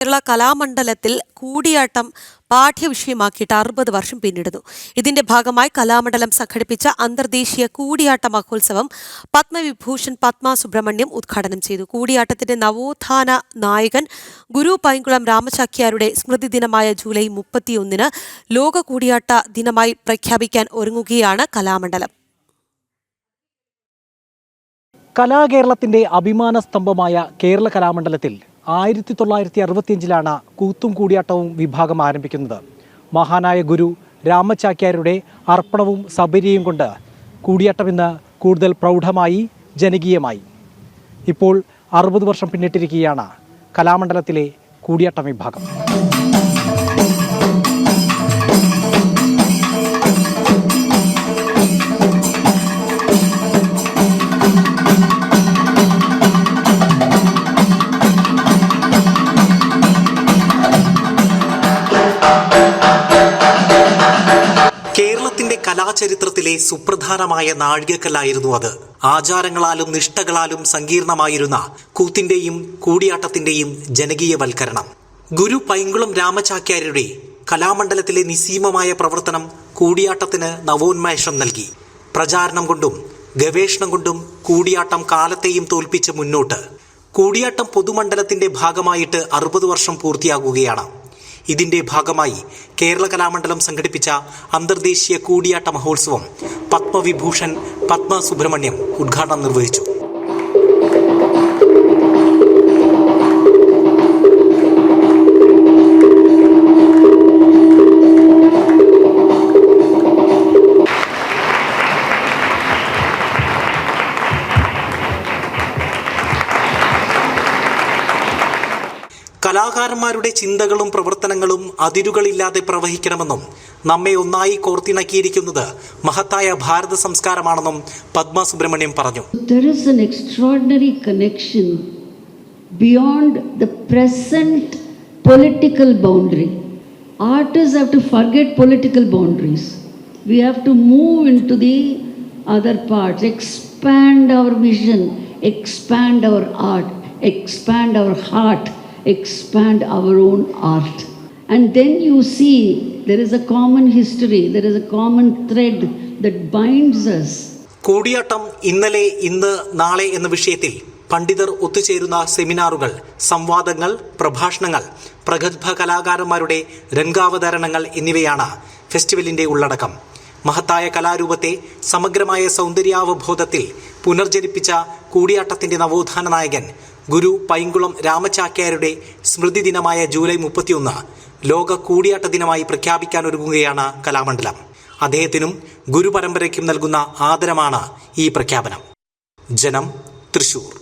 കേരള കലാമണ്ഡലത്തിൽ കൂടിയാട്ടം പാഠ്യവിഷയമാക്കിയിട്ട് അറുപത് വർഷം പിന്നിടുന്നു. ഇതിന്റെ ഭാഗമായി കലാമണ്ഡലം സംഘടിപ്പിച്ച അന്തർദേശീയ കൂടിയാട്ട മഹോത്സവം പത്മവിഭൂഷൺ പത്മ സുബ്രഹ്മണ്യം ഉദ്ഘാടനം ചെയ്തു. കൂടിയാട്ടത്തിന്റെ നവോത്ഥാന നായകൻ ഗുരു പൈങ്കുളം രാമചാക്യാരുടെ സ്മൃതി ദിനമായ ജൂലൈ മുപ്പത്തിയൊന്നിന് ലോക കൂടിയാട്ട ദിനമായി പ്രഖ്യാപിക്കാൻ ഒരുങ്ങുകയാണ് കലാമണ്ഡലം. കലാകേരളത്തിന്റെ അഭിമാന സ്തംഭമായ കേരള കലാമണ്ഡലത്തിൽ ആയിരത്തി തൊള്ളായിരത്തി അറുപത്തിയഞ്ചിലാണ് കൂത്തും കൂടിയാട്ടവും വിഭാഗം ആരംഭിക്കുന്നത്. മഹാനായ ഗുരു രാമചാക്യാരുടെ അർപ്പണവും സബരിയും കൊണ്ട് കൂടിയാട്ടം ഇന്ന് കൂടുതൽ പ്രൗഢമായി ജനകീയമായി. ഇപ്പോൾ അറുപത് വർഷം പിന്നിട്ടിരിക്കുകയാണ് കലാമണ്ഡലത്തിലെ കൂടിയാട്ടം വിഭാഗം. കലാചരിത്രത്തിലെ സുപ്രധാനമായ നാഴികക്കല്ലായിരുന്നു അത്. ആചാരങ്ങളാലും നിഷ്ഠകളാലും സങ്കീർണമായിരുന്ന കൂത്തിന്റെയും കൂടിയാട്ടത്തിന്റെയും ജനകീയവൽക്കരണം. ഗുരു പൈങ്കുളം രാമചാക്യാരുടെ കലാമണ്ഡലത്തിലെ നിസീമമായ പ്രവർത്തനം കൂടിയാട്ടത്തിന് നവോന്മേഷം നൽകി. പ്രചാരണം കൊണ്ടും ഗവേഷണം കൊണ്ടും കൂടിയാട്ടം കാലത്തെയും തോൽപ്പിച്ച് മുന്നോട്ട്. കൂടിയാട്ടം പൊതുമണ്ഡലത്തിന്റെ ഭാഗമായിട്ട് അറുപത് വർഷം പൂർത്തിയാകുകയാണ്. ഇതിന്റെ ഭാഗമായി കേരള കലാമണ്ഡലം സംഘടിപ്പിച്ച അന്തർദേശീയ കൂടിയാട്ട മഹോത്സവം പത്മവിഭൂഷൺ പത്മ സുബ്രഹ്മണ്യം ഉദ്ഘാടനം നിർവഹിച്ചു. കലാകാരന്മാരുടെ ചിന്തകളും പ്രവർത്തനങ്ങളും അതിരുകളില്ലാതെ പ്രവഹിക്കണമെന്നും നമ്മെ ഒന്നായി കോർത്തിണക്കിയിരിക്കുന്നത് മഹത്തായ ഭാരത സംസ്കാരമാണെന്നും പത്മ സുബ്രഹ്മണ്യം പറഞ്ഞു beyond the present political boundary. Artists have to forget political boundaries. We have to move into the other parts, expand our vision, expand our art, expand our heart, expand our own art. And then you see there is a common history, there is a common thread that binds us. Koodiyattam ഇന്നലെ ഇന്ന് നാളെ എന്ന വിഷയത്തിൽ പണ്ഡിതർ ഒത്തുചേരുന്ന സെമിനാറുകൾ സംവാദങ്ങൾ പ്രഭാഷണങ്ങൾ പ്രഗത്ഭ കലാകാരന്മാരുടെ രംഗാവതരണങ്ങൾ എന്നിവയാണ് ഫെസ്റ്റിവലിന്റെ ഉള്ളടക്കം മഹത്തായ കലാരൂപത്തെ സമഗ്രമായ സൗന്ദര്യാവബോധത്തിൽ പുനർജനിപ്പിച്ച കൂടിയാട്ടത്തിന്റെ നവോത്ഥാന നായകൻ ഗുരു പൈങ്കുളം രാമചാക്യാരുടെ സ്മൃതി ദിനമായ ജൂലൈ മുപ്പത്തിയൊന്ന് ലോക കൂടിയാട്ട ദിനമായി പ്രഖ്യാപിക്കാൻ ഒരുങ്ങുകയാണ് കലാമണ്ഡലം. അദ്ദേഹത്തിനും ഗുരുപരമ്പരയ്ക്കും നൽകുന്ന ആദരമാണ് ഈ പ്രഖ്യാപനം. ജനം തൃശൂർ.